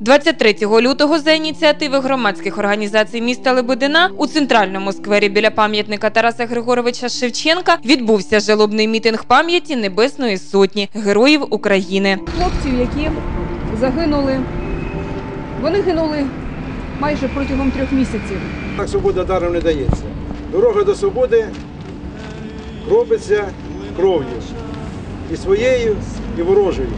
23 лютого за ініціативи громадських організацій міста Лебедина у центральному сквері біля пам'ятника Тараса Григоровича Шевченка відбувся жалобний мітинг пам'яті Небесної Сотні героїв України. хлопців, які загинули. Вони гинули майже протягом трьох місяців. Так свобода даром не дається. Дорога до свободи робиться кров'ю. І своєю, і ворожою.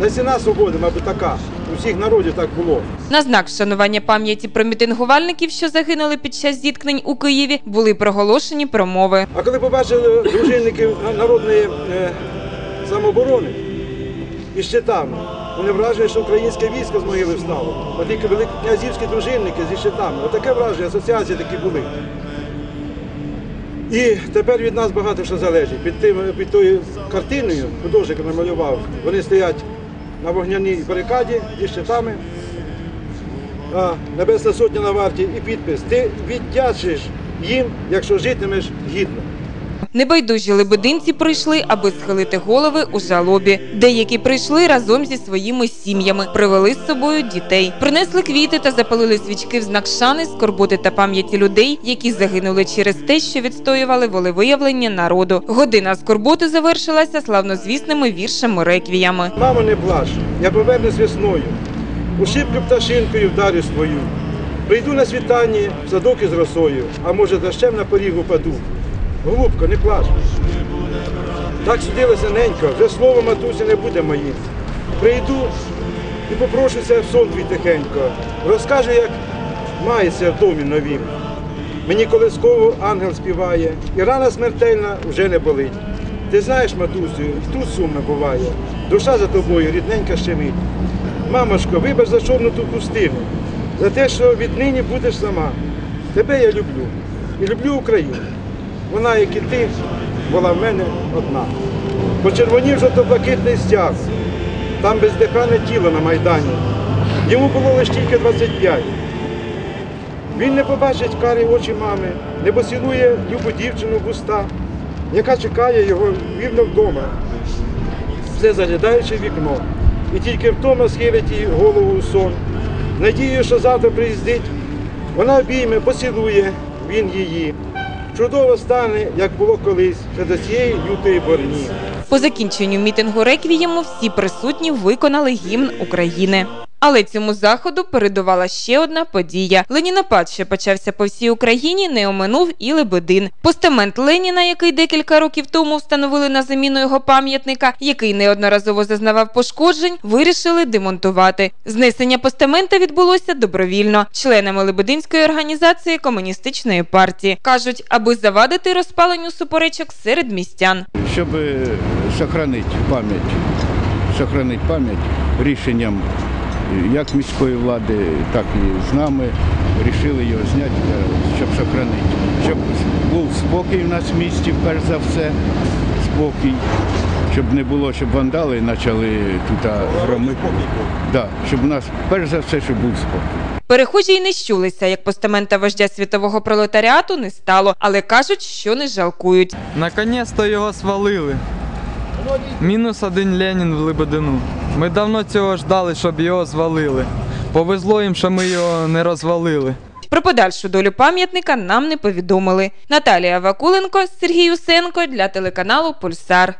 Та ціна свободи, мабуть, така. У всіх народів так було. На знак вшанування пам'яті про мітингувальників, що загинули під час зіткнень у Києві, були проголошені промови. А коли побачили дружинників народної е, самооборони із щитами, вони вражені, що українське військо з могили встало. От тільки великокнязівські дружинники зі щитами. Отаке враження, асоціації такі були. І тепер від нас багато що залежить. Під, тим, під тою картиною, художник намалював, вони стоять на вогняній барикаді зі щитами. Небесна сотня на варті і підпис. Ти віддячиш їм, якщо житимеш гідно. Небайдужі лебединці прийшли, аби схилити голови у жалобі. Деякі прийшли разом зі своїми сім'ями, привели з собою дітей, принесли квіти та запалили свічки в знак шани, скорботи та пам'яті людей, які загинули через те, що відстоювали волевиявлення народу. Година скорботи завершилася славнозвісними віршами реквіями. Мамо, не плач, я повернусь весною, у шибку пташинкою вдарю свою. Прийду на світанні в садок із росою, а може дощем на поріг упаду. Голубко, не плач. Так судилося ненько, вже слово матусі не буде моїм. Прийду і попрошуся в сон твій тихенько. Розкажу, як мається в домі новім. Мені колисково ангел співає, і рана смертельна вже не болить. Ти знаєш, матусю, і тут сумно буває. Душа за тобою рідненька щемить. Мамочко, вибач за чорну ту пустину, за те, що віднині будеш сама. Тебе я люблю і люблю Україну. Вона, як і ти, була в мене одна. Почервонів жовто-блакитний стяг, там бездихане тіло на Майдані. Йому було лише тільки 25. Він не побачить карі очі мами, не поцілує любу дівчину в уста, яка чекає його вірно вдома, все заглядаючи в вікно. І тільки втома схилить їй голову у сон. Надією, що завтра приїздить, вона обійме, поцілує він її. Чудово стане, як було колись, ще до цієї лютої борні. По закінченню мітингу реквієму всі присутні виконали гімн України. Але цьому заходу передувала ще одна подія. Ленінапад, що почався по всій Україні, не оминув і Лебедин. Постамент Леніна, який декілька років тому встановили на заміну його пам'ятника, який неодноразово зазнавав пошкоджень, вирішили демонтувати. Знесення постамента відбулося добровільно членами Лебединської організації комуністичної партії. кажуть, аби завадити розпаленню суперечок серед містян. щоб сохранити пам'ять, сохранити пам'ять рішенням е, як міської влади, так і з нами. Рішили його зняти, е, щоб сохранити. Щоб був спокій в нас в місті, перш за все, спокій. Щоб не було, щоб вандали почали тут громити. Да, щоб у нас перш за все, щоб був спокій. Перехожі й не щулися, як постамента вождя світового пролетаріату не стало, але кажуть, що не жалкують. Наконець-то його свалили. Мінус один Ленін в Лебедину. Ми давно цього ждали, щоб його звалили. Повезло їм, що ми його не розвалили. Про подальшу долю пам'ятника нам не повідомили. Наталія Вакуленко, Сергій Усенко для телеканалу Пульсар.